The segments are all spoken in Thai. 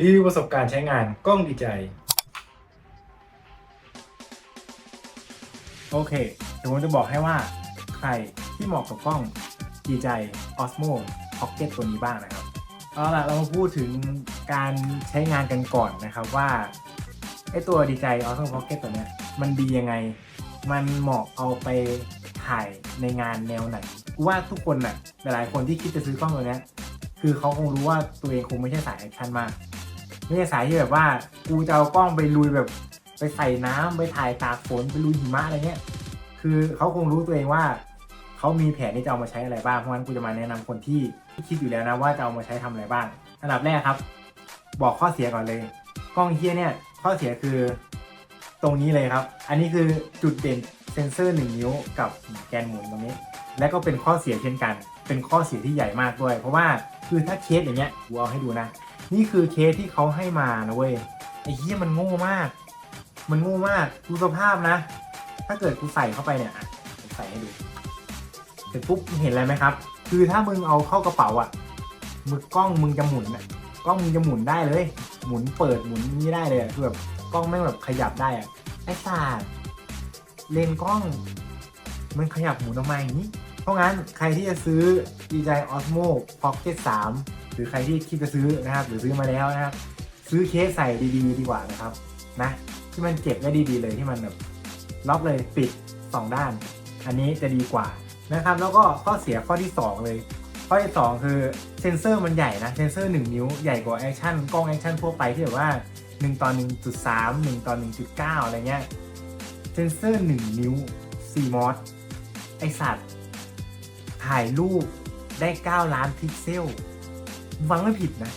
รีวิวประสบการณ์ใช้งานกล้องดีใจ โอเคเดี๋ยวผมจะบอกให้ว่า ใครที่เหมาะกับกล้อง DJI Osmo Pocket ตัวนี้บ้างนะครับ เอาล่ะเรามาพูดถึงการใช้งานกันก่อนนะครับว่าไอตัว DJI Osmo Pocket ตัวเนี้ยมันดียังไง มันเหมาะเอาไปถ่ายในงานแนวไหนกูว่าทุกคนน่ะหลายๆคนที่คิดจะซื้อกล้องตัวเนี้ยคือเขาคงรู้ว่าตัวเองคงไม่ใช่สายแอคชั่นมาก ไม่ใช่สายที่แบบว่ากูจะเอากล้องไปลุยแบบ ไปใส่น้ำไปถ่ายตากฝนไปลุยหิมะอะไรเงี้ย คือเขาคงรู้ตัวเองว่าเขามีแผนที่จะเอามาใช้อะไรบ้าง เพราะงั้นกูจะมาแนะนำคนที่คิดอยู่แล้วนะว่าจะเอามาใช้ทำอะไรบ้าง อันดับแรกครับ บอกข้อเสียก่อนเลย กล้องเฮียเนี่ยข้อเสียคือตรงนี้เลยครับ อันนี้คือจุดเด่นเซนเซอร์1นิ้วกับแกนหมุนตรงนี้ และก็เป็นข้อเสียเช่นกัน เป็นข้อเสียที่ใหญ่มากด้วย เพราะว่าคือถ้าเคสอย่างเงี้ยกูเอาให้ดูนะ นี่คือเคสที่เขาให้มานะเว้ยไอ้เหี้ยมันโง่มาก มันโง่มากดูสภาพนะ ถ้าเกิดกูใส่เข้าไปเนี่ยผมใส่ให้ดูเสร็จปุ๊บเห็นอะไรไหมครับ คือถ้ามึงเอาเข้ากระเป๋าอะมือกล้องมึงจะหมุนอะกล้องมึงจะหมุนได้เลย หมุนเปิดหมุนนี่ได้เลยคือแบบกล้องแม่งแบบขยับได้อะไอ้ศาสตร์เลนกล้อง มันขยับหมุนออกมาอย่างนี้ เพราะงั้นใครที่จะซื้อ DJI Osmo Pocket 3 รือใครที่คิดจะซื้อนะครับ หรือซื้อมาแล้วนะครับ ซื้อเคสใส่ดีๆ ดีกว่านะครับนะที่มันเก็บได้ดีๆเลยที่มันแบบล็อกเลยปิด 2 ด้าน อันนี้จะดีกว่านะครับ แล้วก็ข้อเสียข้อที่ 2 เลย ข้อที่ 2 คือเซนเซอร์มันใหญ่นะเซนเซอร์ 1 นิ้วใหญ่กว่าแอคชั่นกล้องแอคชั่นทั่วไปที่แบบว่า 1 ต่อ 1.3 1 ต่อ 1.9 อะไรเงี้ยเซนเซอร์ 1 นิ้ว CMOS ไอสัตว์ถ่ายรูปได้ 9 ล้านพิกเซล ฟังไม่ผิดนะ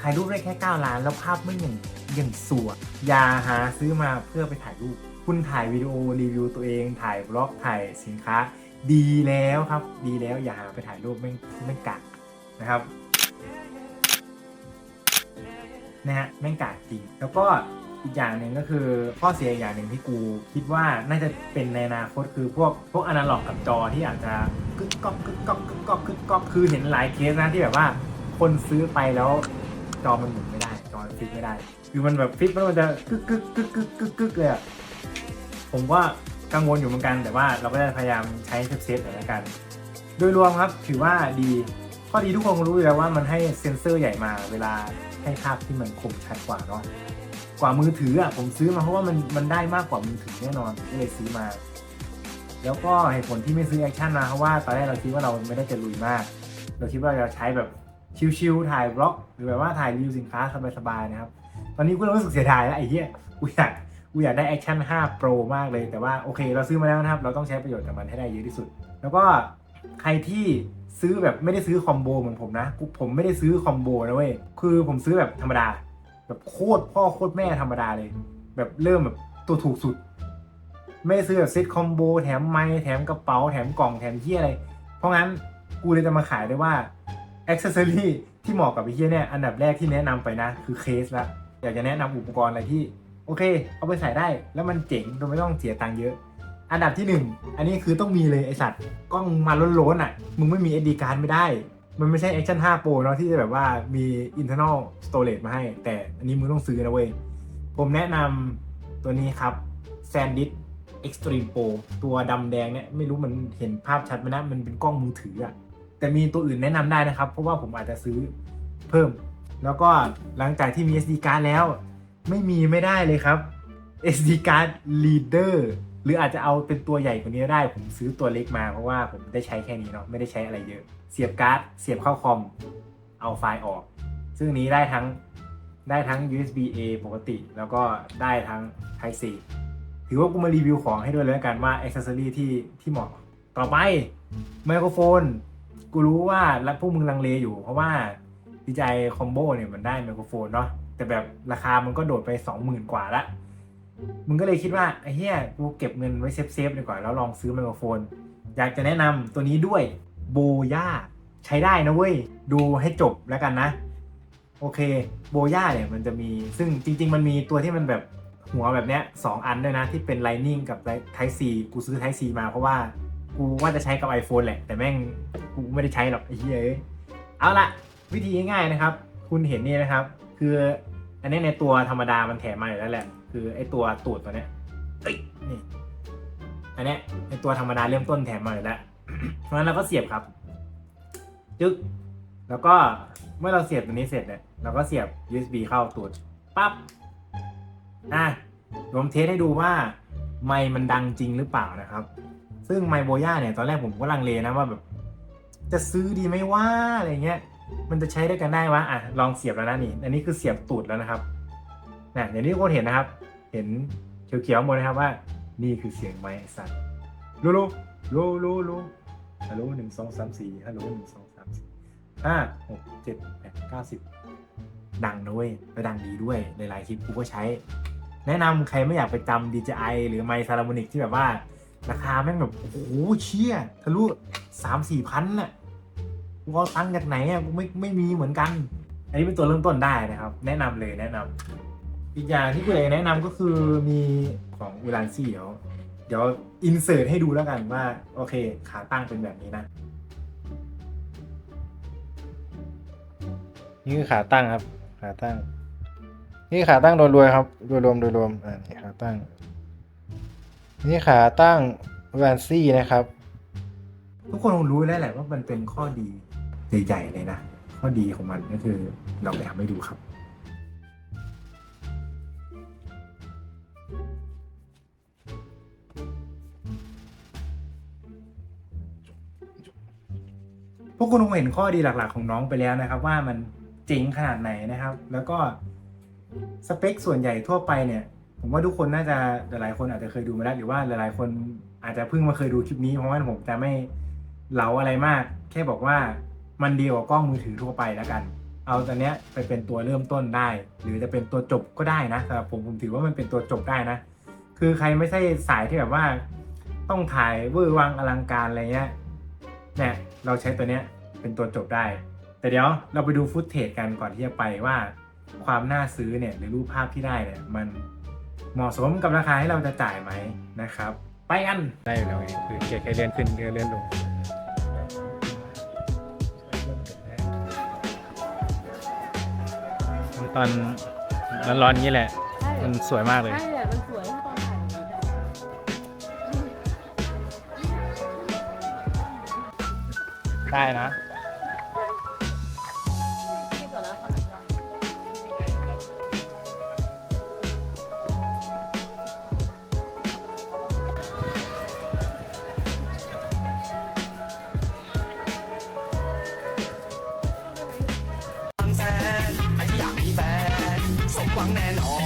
ถ่ายรูปได้แค่ 9 ล้าน แล้วภาพไม่อย่างอย่างสวยอย่าหาซื้อมาเพื่อไปถ่ายรูป คุณถ่ายวิดีโอรีวิวตัวเอง ถ่ายบล็อกถ่ายสินค้า ดีแล้วครับ ดีแล้วอย่าหาไปถ่ายรูปไม่ไม่งกักนะครับนะฮะไม่งกักจริง แล้วก็อีกอย่างหนึ่งก็คือข้อเสียอีกอย่างหนึ่งที่กูคิดว่าน่าจะเป็นในอนาคตคือพวกพวกอนาล็อกกับจอที่อาจจะกึกก๊อกกึกก๊อกกึกก๊อกกึกก๊อกคือเห็นหลายเคสนะที่แบบว่า คนซื้อไปแล้วจอมันหมุนไม่ได้ จอฟิกไม่ได้ คือมันแบบฟิกแล้วมันจะกึกกึกกึกกึกกึกกึกเลยอะผมว่ากังวลอยู่เหมือนกัน แต่ว่าเราก็จะพยายามใช้เซฟๆหน่อยละกัน โดยรวมครับถือว่าดีข้อดีทุกคนรู้อยู่แล้วว่ามันให้เซ็นเซอร์ใหญ่มา เวลาให้ภาพที่มันคมชัดกว่าเนาะกว่ามือถืออะผมซื้อมาเพราะว่ามันมันได้มากกว่ามือถือแน่นอนก็เลยซื้อมา แล้วก็เหตุผลที่ไม่ซื้อแอคชั่นมาเพราะว่าตอนแรกเราคิดว่าเราไม่ได้จะลุยมาก เราคิดว่าเราจะใช้แบบ ชิลๆถ่ายบล็อก หรือแบบว่าถ่ายรีวิวสินค้าสบายๆนะครับ ตอนนี้กูรู้สึกเสียดายแล้วไอ้เหี้ยกูอยากกูอยากได้แอคชั่น5 Pro มากเลย แต่ว่าโอเค เราซื้อมาแล้วนะครับ เราต้องใช้ประโยชน์กับมันให้ได้เยอะที่สุด แล้วก็ใครที่ซื้อแบบไม่ได้ซื้อคอมโบเหมือนผมนะผมไม่ได้ซื้อคอมโบนะเว้ยคือผมซื้อแบบธรรมดา แบบโคตรพ่อโคตรแม่ธรรมดาเลย แบบเริ่มแบบตัวถูกสุด ไม่ได้ซื้อแบบเซ็ตคอมโบแถมไม้แถมกระเป๋าแถมกล่องแถมเที่ยอะไร เพราะงั้นกูเลยจะมาขายได้ว่า อ c เซอรี่ที่เหมาะกับไอ้เที่ยเนี่ยอันดับแรกที่แนะนำไปนะ คือเคสละ อยากจะแนะนำอุปกรณ์อะไรที่ โอเค เอาไปใส่ได้แล้วมันเจ๋งโดยไม่ต้องเสียตังค์เยอะ อันดับที่หนึ่งอันนี้คือต้องมีเลยไอสัตว์กล้องมาล้นๆอะ มึงไม่มี SD card ไม่ได้ มันไม่ใช่ Action 5 Pro เนาะที่จะแบบว่ามี internal storage มาให้ แต่อันนี้มึงต้องซื้อนะเว้ยผมแนะนำตัวนี้ครับ SanDisk Extreme Pro ตัวดำแดงเนี่ยไม่รู้มันเห็นภาพชัดไหมนะมันเป็นกล้องมือถืออะ แต่มีตัวอื่นแนะนำได้นะครับ เพราะว่าผมอาจจะซื้อเพิ่ม แล้วก็หลังจากที่มี SD card แล้ว ไม่มีไม่ได้เลยครับ SD card reader หรืออาจจะเอาเป็นตัวใหญ่กว่านี้ได้ ผมซื้อตัวเล็กมาเพราะว่าผมได้ใช้แค่นี้เนาะไม่ได้ใช้อะไรเยอะ เสียบการ์ดเสียบเข้าคอม เอาไฟล์ออก ซึ่งนี้ได้ทั้งได้ทั้ง USB A ปกติ แล้วก็ได้ทั้ง Type C ถือว่ากูมารีวิวของให้ด้วยแล้วกันว่าอ c เซ s ซอรีที่ที่เหมาะ ต่อไปไมโครโฟน กูรู้ว่าแล้วพวกมึงลังเลอยู่ เพราะว่า DJI Combo เนี่ยมันได้ไมโครโฟนเนาะแต่แบบราคามันก็โดดไป20,000กว่าละมึงก็เลยคิดว่าไอ้เหี้ยกูเก็บเงินไว้เซฟๆดีกว่าแล้วลองซื้อไมโครโฟน อยากจะแนะนำตัวนี้ด้วยโบย่าใช้ได้นะเว้ย ดูให้จบแล้วกันนะ โอเคโบย่าเนี่ยมันจะมีซึ่งจริง ๆ มันมีตัวที่มันแบบหัวแบบเนี้ยสองอันด้วยนะ ที่เป็น Lightning กับ Type C กูซื้อ Type C มาเพราะว่า กูว่าจะใช้กับ iPhone แหละ แต่แม่ง กูไม่ได้ใช้หรอกไอ้เหี้ยเอ้ยเอาละวิธีง่ายๆนะครับ คุณเห็นนี่นะครับ คืออันนี้ในตัวธรรมดามันแถมมาอยู่แล้วแหละ คือไอตัวตูดตัวเนี้ยเอ้ยนี่อันเนี้ยในตัวธรรมดาเริ่มต้นแถมมาอยู่แล้วเพราะฉะนั้นเราก็เสียบครับจึ๊กแล้วก็เมื่อเราเสียบตัวนี้เสร็จเนี่ยเราก็เสียบ USB เข้าตูดปั๊บอะผมเทสให้ดูว่าไม์มันดังจริงหรือเปล่านะครับ ซึ่งไม์โบย่าเนี่ยตอนแรกผมก็ลังเลนะว่าแบบ จะซื้อดีไหมว่าอะไรเงี้ย มันจะใช้ด้วยกันได้วะอะลองเสียบแล้วนะนี่ อันนี้คือเสียบตูดแล้วนะครับนะอย่างที่ทุกคนเห็นนะครับ เห็นเขียวๆหมดนะครับว่า นี่คือเสียงไม้สัตว์รู้รู้รู้รู้รู้ฮัลโหลหนึ่งสองสามสี่ฮัลโหลหนึ่งสองสามสี่ห้าหกเจ็ดแปดเก้าสิบดังนะเว้ยและดังดีด้วยหลายคลิปกูก็ใช้ แนะนำใครไม่อยากไปจำ DJI หรือไมค์ซาราโมนิกที่แบบว่า ราคาแม่งแบบ โอ้โหเชี่ยทะลุ สามสี่พันน่ะกูเอาตังค์จากไหนอะกูไม่ไม่มีเหมือนกัน อันนี้เป็นตัวเริ่มต้นได้นะครับ แนะนำเลยแนะนำอีกอย่างที่กูอยากจะแนะนำก็คือมีของอูรันซี่เดี๋ยวเดี๋ยวอินเสิร์ตให้ดูแล้วกันว่า โอเค ขาตั้งเป็นแบบนี้นะ นี่คือขาตั้งครับ ขาตั้ง นี่ขาตั้งโดยรวมครับโดยรวมโดยรวมอ่านี่ขาตั้ง นี่ขาตั้งแวนซี่นะครับ ทุกคนคงรู้แล้วแหละว่ามันเป็นข้อดีใหญ่ๆเลยนะ ข้อดีของมันก็คือเราไปทำให้ดูครับพวกคุณคงเห็นข้อดีหลักๆ ของน้องไปแล้วนะครับ ว่ามันเจ๋งขนาดไหนนะครับ แล้วก็สเปคส่วนใหญ่ทั่วไปเนี่ย ผมว่าทุกคนน่าจะหลายๆคนอาจจะเคยดูมาแล้วหรือว่าหลายๆคนอาจจะเพิ่งมาเคยดูคลิปนี้เพราะว่าผมจะไม่ เหลาอะไรมาก แค่บอกว่ามันดีกว่ากล้องมือถือทั่วไปแล้วกัน เอาตัวเนี้ยไปเป็นตัวเริ่มต้นได้ หรือจะเป็นตัวจบก็ได้นะสำหรับผมผมถือว่ามันเป็นตัวจบได้นะ คือใครไม่ใช่สายที่แบบว่า ต้องถ่ายเวอร์วังอลังการอะไรเงี้ยเนี่ยเราใช้ตัวเนี้ยเป็นตัวจบได้ แต่เดี๋ยวเราไปดูฟุตเทจกันก่อนที่จะไปว่าความน่าซื้อเนี่ยหรือรูปภาพที่ได้เนี่ยมันเหมาะสมกับราคาที่เราจะจ่ายไหมนะครับ ไปกันได้อยู่แล้วไงคือแค่เลื่อนขึ้นเลื่อนลง ตอนร้อนๆนี้แหละใช่มันสวยมากเลย ใช่แหละมันสวยถ้าตอนถ่ายอย่างนี้ได้ได้นะ แน่นอน